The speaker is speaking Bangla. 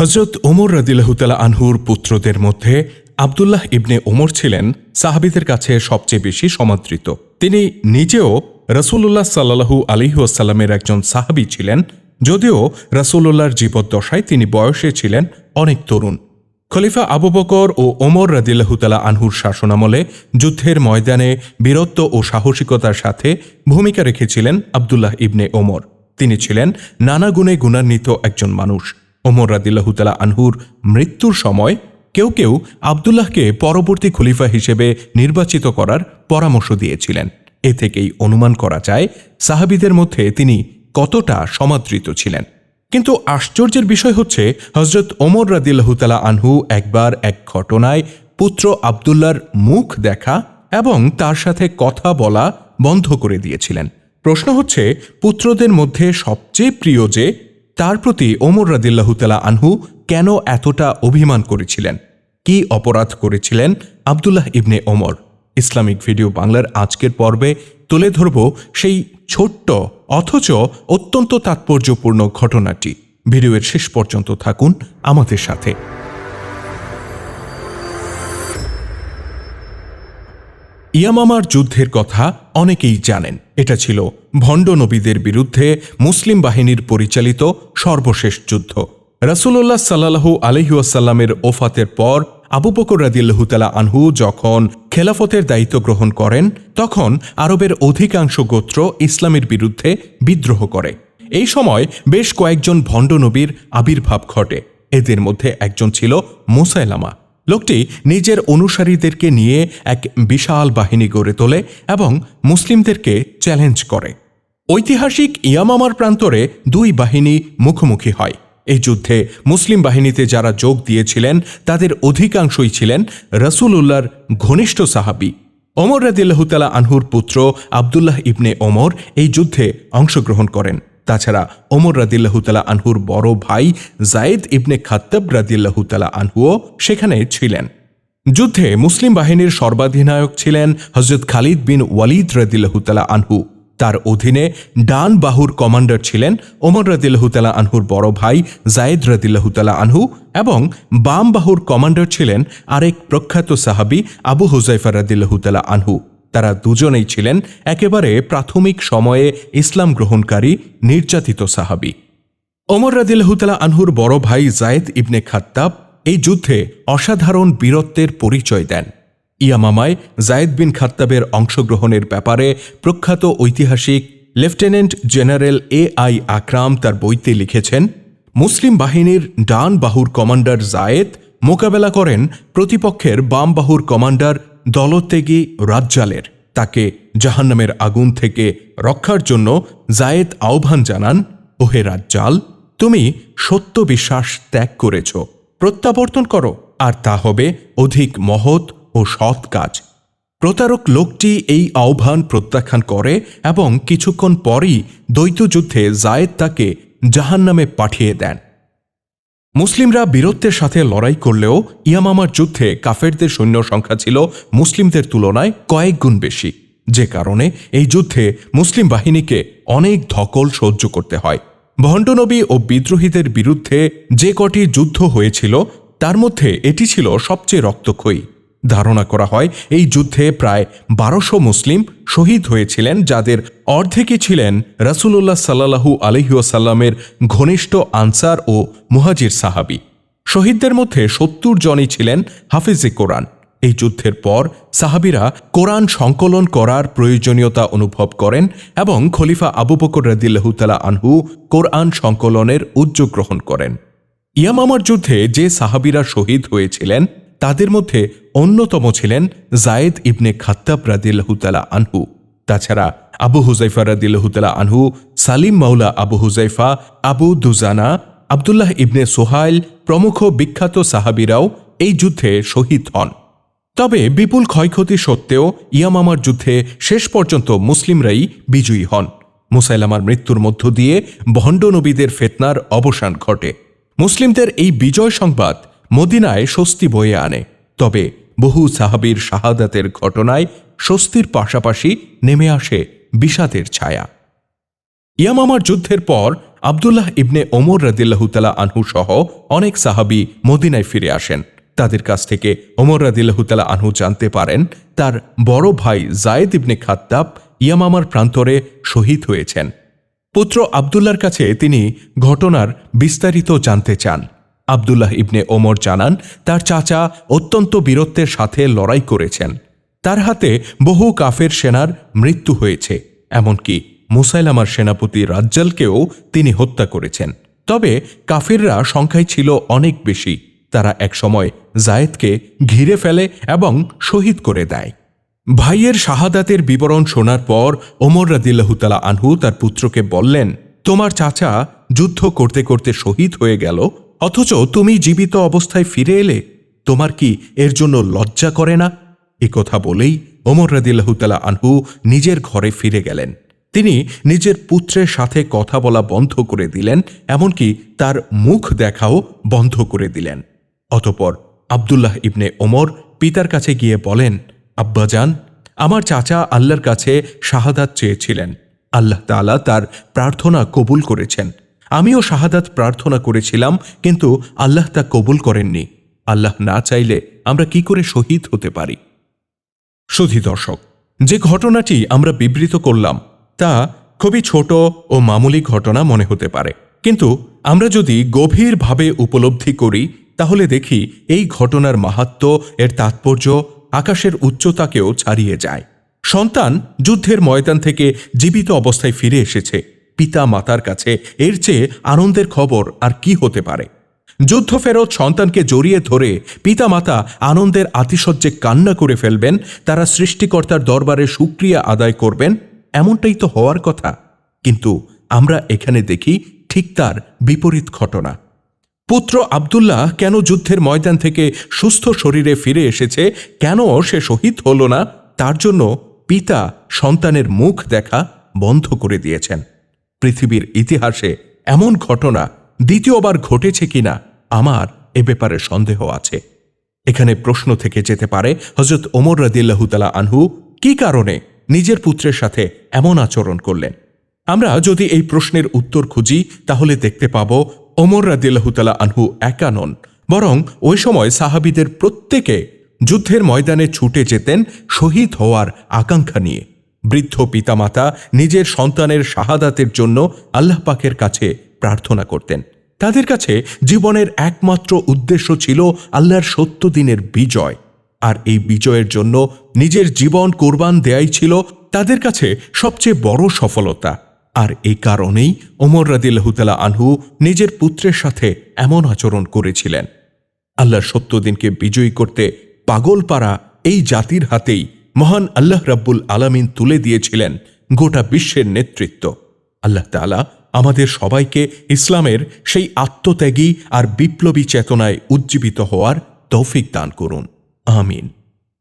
হজরত ওমর রাদিল্লাহতালা আনহুর পুত্রদের মধ্যে আবদুল্লাহ ইবনে ওমর ছিলেন সাহাবিদের কাছে সবচেয়ে বেশি সমাদৃত। তিনি নিজেও রসুল্লাহ সাল্লাহু আলিহাসাল্লামের একজন সাহাবি ছিলেন, যদিও রসুল্লাহর জীবদ্দশায় তিনি বয়সে ছিলেন অনেক তরুণ। খলিফা আবু বকর ও ওমর রাদিল্লাহতালা আনহুর শাসনামলে যুদ্ধের ময়দানে বীরত্ব ও সাহসিকতার সাথে ভূমিকা রেখেছিলেন আবদুল্লাহ ইবনে ওমর। তিনি ছিলেন নানা গুণে গুণান্বিত একজন মানুষ। ওমর রাদিল্লাহতালা আনহুর মৃত্যুর সময় কেউ কেউ আবদুল্লাহকে পরবর্তী খলিফা হিসেবে নির্বাচিত করার পরামর্শ দিয়েছিলেন। এ থেকেই অনুমান করা যায়, সাহাবিদের মধ্যে তিনি কতটা সমাদৃত ছিলেন। কিন্তু আশ্চর্যের বিষয় হচ্ছে হজরত ওমর রাদিল্লাহতালা আনহু একবার এক ঘটনায় পুত্র আবদুল্লার মুখ দেখা এবং তার সাথে কথা বলা বন্ধ করে দিয়েছিলেন। প্রশ্ন হচ্ছে, পুত্রদের মধ্যে সবচেয়ে প্রিয় যে তার প্রতি ওমর রাদিল্লাহুতালা আনহু কেন এতটা অভিমান করেছিলেন? কি অপরাধ করেছিলেন Abdullah ibn Omar? Islamic video বাংলার আজকের পর্বে তুলে ধরব সেই ছোট্ট অথচ অত্যন্ত তাৎপর্যপূর্ণ ঘটনাটি। ভিডিওর শেষ পর্যন্ত থাকুন আমাদের সাথে। ইয়ামামার যুদ্ধের কথা অনেকেই জানেন। এটা ছিল ভণ্ড নবীদের বিরুদ্ধে মুসলিম বাহিনীর পরিচালিত সর্বশেষ যুদ্ধ। রাসুল্লাহ সাল্লাহু আলহিউসাল্লামের ওফাতের পর আবু বকর রাদিল্লাহুতালা আনহু যখন খেলাফতের দায়িত্ব গ্রহণ করেন, তখন আরবের অধিকাংশ গোত্র ইসলামের বিরুদ্ধে বিদ্রোহ করে। এই সময় বেশ কয়েকজন ভণ্ড নবীর আবির্ভাব ঘটে। এদের মধ্যে একজন ছিল মুসাইলামা। লোকটি নিজের অনুসারীদেরকে নিয়ে এক বিশাল বাহিনী গড়ে তোলে এবং মুসলিমদেরকে চ্যালেঞ্জ করে। ঐতিহাসিক ইয়ামামার প্রান্তরে দুই বাহিনী মুখোমুখি হয়। এই যুদ্ধে মুসলিম বাহিনীতে যারা যোগ দিয়েছিলেন, তাদের অধিকাংশই ছিলেন রসুল ঘনিষ্ঠ সাহাবি। ওমর রাদিল্লাহতালা আনহুর পুত্র আবদুল্লাহ ইবনে ওমর এই যুদ্ধে অংশগ্রহণ করেন। তাছাড়া ওমর রাদিল্লাহতালা আনহুর বড় ভাই জায়েদ ইবনে খাত্তাব রাদিল্লাহতালা আনহুও সেখানে ছিলেন। যুদ্ধে মুসলিম বাহিনীর সর্বাধিনায়ক ছিলেন হজরত খালিদ বিন ওয়ালিদ রাদিল্লাহতালা আনহু। তার অধীনে ডান বাহুর কমান্ডার ছিলেন ওমর রাদিল্লাহতালা আনহুর বড় ভাই জায়েদ রাদিল্লাহতালা আনহু এবং বাম বাহুর কমান্ডার ছিলেন আরেক প্রখ্যাত সাহাবি আবু হুজাইফা রাদিল্লাহতালা আনহু। তারা দুজনেই ছিলেন একেবারে প্রাথমিক সময়ে ইসলাম গ্রহণকারী নির্যাতিত সাহাবি। ওমর রাদিল্লাহতালা আনহুর বড় ভাই জায়েদ ইবনে খাত্তাব এই যুদ্ধে অসাধারণ বীরত্বের পরিচয় দেন। ইয়ামামায় জায়েদ বিন খাত্তাবের অংশগ্রহণের ব্যাপারে প্রখ্যাত ঐতিহাসিক lieutenant general A I Akram তার বইতে লিখেছেন, মুসলিম বাহিনীর ডান বাহুর কমান্ডার জায়েদ মোকাবেলা করেন প্রতিপক্ষের বাম বাহুর কমান্ডার দলতেগি রাজ্জালের তাকে জাহান্নামের আগুন থেকে রক্ষার জন্য জায়েদ আহ্বান জানান, ওহে রাজ্জাল, তুমি সত্য বিশ্বাস ত্যাগ করেছ। প্রত্যাবর্তন করো, আর তা হবে অধিক মহৎ ও সৎ কাজ। প্রতারক লোকটি এই আহ্বান প্রত্যাখ্যান করে এবং কিছুক্ষণ পরই দ্বৈতযুদ্ধে জায়েদ তাকে জাহান্নামে পাঠিয়ে দেন। মুসলিমরা বীরত্বের সাথে লড়াই করলেও ইয়ামামার যুদ্ধে কাফেরদের সৈন্য সংখ্যা ছিল মুসলিমদের তুলনায় কয়েক গুণ বেশি। যে কারণে এই যুদ্ধে মুসলিম বাহিনীকে অনেক ধকল সহ্য করতে হয়। ভণ্ডনবী ও বিদ্রোহীদের বিরুদ্ধে যে কটি যুদ্ধ হয়েছিল, তার মধ্যে এটি ছিল সবচেয়ে রক্তক্ষয়ী। ধারণা করা হয়, এই যুদ্ধে প্রায় বারোশো মুসলিম শহীদ হয়েছিলেন, যাদের অর্ধেকই ছিলেন রাসুলুল্লাহ সাল্লাহু আলহিউসাল্লামের ঘনিষ্ঠ আনসার ও মুহাজির সাহাবি। শহীদদের মধ্যে সত্তর জনই ছিলেন হাফিজে কোরআন। এই যুদ্ধের পর সাহাবিরা কোরআন সংকলন করার প্রয়োজনীয়তা অনুভব করেন এবং খলিফা আবু বকর রাদিল্লাহুতালা আনহু কোরআন সংকলনের উদ্যোগ গ্রহণ করেন। ইয়ামামার যুদ্ধে যে সাহাবিরা শহীদ হয়েছিলেন, তাদের মধ্যে অন্যতম ছিলেন জায়েদ ইবনে খাত্তাব রাদিল্লাহুতালা আনহু। তাছাড়া আবু হুজাইফা রাদিল্লাহুতালা আনহু, সালিম মাউলা আবু হুজাইফা আবু দুজানা, আবদুল্লাহ ইবনে সোহাইল প্রমুখ বিখ্যাত সাহাবিরাও এই যুদ্ধে শহীদ হন। তবে বিপুল ক্ষয়ক্ষতি সত্ত্বেও ইয়ামামার যুদ্ধে শেষ পর্যন্ত মুসলিমরাই বিজয়ী হন। মুসাইলামার মৃত্যুর মধ্য দিয়ে ভণ্ড নবীদের ফেতনার অবসান ঘটে। মুসলিমদের এই বিজয় সংবাদ মদিনায় স্বস্তি বয়ে আনে। তবে বহু সাহাবির শাহাদাতের ঘটনায় স্বস্তির পাশাপাশি নেমে আসে বিষাদের ছায়া। ইয়ামামার যুদ্ধের পর আবদুল্লাহ ইবনে ওমর রাদিল্লাহুতালা আনহু সহ অনেক সাহাবি মদিনায় ফিরে আসেন। তাদের কাছ থেকে ওমর রাদিল্লাহুতালা আনহু জানতে পারেন, তার বড় ভাই জায়েদ ইবনে খাত্তাব ইয়ামামার প্রান্তরে শহীদ হয়েছেন। পুত্র আবদুল্লার কাছে তিনি ঘটনার বিস্তারিত জানতে চান। আবদুল্লাহ ইবনে ওমর জানান, তার চাচা অত্যন্ত বীরত্বের সাথে লড়াই করেছেন। তার হাতে বহু কাফের সেনার মৃত্যু হয়েছে, এমনকি মুসাইলামার সেনাপতি রাজ্জালকেও তিনি হত্যা করেছেন। তবে কাফিররা সংখ্যায় ছিল অনেক বেশি, তারা একসময় জায়েদকে ঘিরে ফেলে এবং শহীদ করে দেয়। ভাইয়ের শাহাদাতের বিবরণ শোনার পর ওমর রাদিল্লাহুতালা আনহু তার পুত্রকে বললেন, তোমার চাচা যুদ্ধ করতে করতে শহীদ হয়ে গেল অথচ তুমি জীবিত অবস্থায় ফিরে এলে তোমার কি এর জন্য লজ্জা করে না? এ কথা বলেই ওমর রাদিল্লাহুতালা আনহু নিজের ঘরে ফিরে গেলেন। তিনি নিজের পুত্রের সাথে কথা বলা বন্ধ করে দিলেন, এমনকি তার মুখ দেখাও বন্ধ করে দিলেন। অতপর আবদুল্লাহ ইবনে ওমর পিতার কাছে গিয়ে বলেন আব্বাজান আমার চাচা আল্লাহর কাছে শাহাদাত চেয়েছিলেন। আল্লাহ তাআলা তার প্রার্থনা কবুল করেছেন। আমিও শাহাদাত প্রার্থনা করেছিলাম, কিন্তু আল্লাহ তা কবুল করেননি। আল্লাহ না চাইলে আমরা কি করে শহীদ হতে পারি? সুধী দর্শক, যে ঘটনাটি আমরা বিবৃত করলাম, তা খুবই ছোট ও মামুলি ঘটনা মনে হতে পারে। কিন্তু আমরা যদি গভীরভাবে উপলব্ধি করি, তাহলে দেখি এই ঘটনার মাহাত্ম, এর তাৎপর্য আকাশের উচ্চতাকেও ছাড়িয়ে যায়। সন্তান যুদ্ধের ময়দান থেকে জীবিত অবস্থায় ফিরে এসেছে। পিতা মাতার কাছে। এর চেয়ে আনন্দের খবর আর কি হতে পারে? যুদ্ধ ফেরত সন্তানকে জড়িয়ে ধরে পিতামাতা আনন্দের আতিশয্যে কান্না করে ফেলবেন, তারা সৃষ্টিকর্তার দরবারে সুক্রিয়া আদায় করবেন, এমনটাই তো হওয়ার কথা। কিন্তু আমরা এখানে দেখি ঠিক তার বিপরীত ঘটনা। পুত্র আবদুল্লাহ কেন যুদ্ধের ময়দান থেকে সুস্থ শরীরে ফিরে এসেছে? কেন সে শহীদ হল না? তার জন্য পিতা সন্তানের মুখ দেখা বন্ধ করে দিয়েছেন। পৃথিবীর ইতিহাসে এমন ঘটনা দ্বিতীয়বার ঘটেছে কিনা আমার এ ব্যাপারে সন্দেহ আছে। এখানে প্রশ্ন থেকে যেতে পারে হজরত ওমর রাদিল্লাহুতালা আনহু কি কারণে নিজের পুত্রের সাথে এমন আচরণ করলেন? আমরা যদি এই প্রশ্নের উত্তর খুঁজি, তাহলে দেখতে পাব ওমর রাদিল্লাহুতালা আনহু একা নন, বরং ওই সময় সাহাবিদের প্রত্যেকে যুদ্ধের ময়দানে ছুটে যেতেন শহীদ হওয়ার আকাঙ্ক্ষা নিয়ে। বৃদ্ধ পিতামাতা নিজের সন্তানের শাহাদাতের জন্য আল্লাহ পাকের কাছে প্রার্থনা করতেন। তাদের কাছে জীবনের একমাত্র উদ্দেশ্য ছিল আল্লাহর সত্য দিনের বিজয়। আর এই বিজয়ের জন্য নিজের জীবন কোরবান দেয়াই ছিল তাদের কাছে সবচেয়ে বড় সফলতা। আর এই কারণেই ওমর রাদিল্লাহুতালা আনহু নিজের পুত্রের সাথে এমন আচরণ করেছিলেন। আল্লাহর সত্য দিনকে বিজয়ী করতে পাগলপাড়া এই জাতির হাতেই মহান আল্লাহ রাব্বুল আলামিন তুলে দিয়েছিলেন গোটা বিশ্বের নেতৃত্ব। আল্লাহ তালা আমাদের সবাইকে ইসলামের সেই আত্মত্যাগী আর বিপ্লবী চেতনায় উজ্জীবিত হওয়ার তৌফিক দান করুন। আমিন।